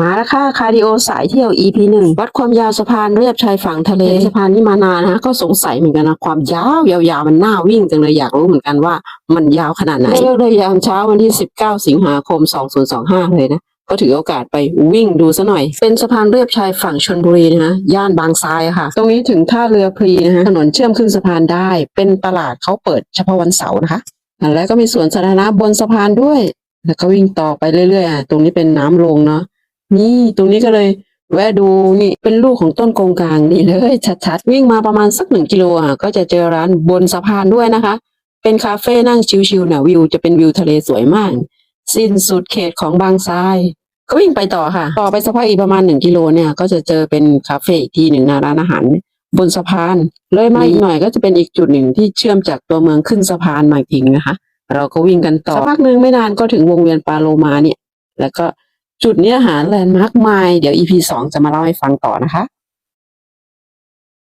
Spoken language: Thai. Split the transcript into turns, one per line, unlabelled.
มาแล้วค่ะคาร์ดิโอสายเที่ยว EP หนึ่งวัดความยาวสะพานเรียบชายฝั่งทะเลสะพานนี้มานานนะก็สงสัยเหมือนกันนะความยาวยาวๆมันน่าวิ่งจังเลยอยากรู้เหมือนกันว่ามันยาวขนาดไหนเลิกได้ยามเช้าวันที่ 19 สิงหาคม 2025 เลยนะก็ถือโอกาสไปวิ่งดูซะหน่อย เป็นสะพานเรียบชายฝั่งชนบุรีนะฮะย่านบางทรายค่ะ ตรงนี้ถึงท่าเรือพรีนะฮะถนนเชื่อมขึ้นสะพานได้ เป็นตลาดเขาเปิดเฉพาะวันเสาร์นะคะแล้วก็มีสวนสาธารณะบนสะพานด้วย แล้วก็วิ่งต่อไปเรื่อยๆอะตรงนี้เป็นน้ำลงเนาะ นี่ ตรงนี้ก็เลย แวะดูนี่เป็นลูกของต้นกงกลางนี่เลยชัดๆวิ่งมาประมาณสักหนึ่งกิโลอะก็จะเจอร้านบนสะพานด้วยนะคะ เป็นคาเฟ่นั่งชิลๆเนี่ยวิวจะเป็นวิวทะเลสวยมาก สิ้นสุดเขตของบางทรายก็วิ่งไปต่อค่ะ ต่อไปสักพักอีกประมาณหนึ่งกิโลเนี่ย ก็จะเจอเป็นคาเฟ่อีกที่หนึ่งนะร้านอาหารบนสะพาน เลยมาอีกหน่อยก็จะเป็นอีกจุดหนึ่งที่เชื่อมจากตัวเมืองขึ้นสะพานมาอีกทีนะคะ เราก็วิ่งกันต่อสักพักหนึ่งไม่นานก็ถึงวงเวียนปาโลมาเนี่ย แล้วก็ จุดเนี้ยหาแลนด์มาร์คใหม่เดี๋ยว EP สองจะมาเล่าให้ฟังต่อนะคะ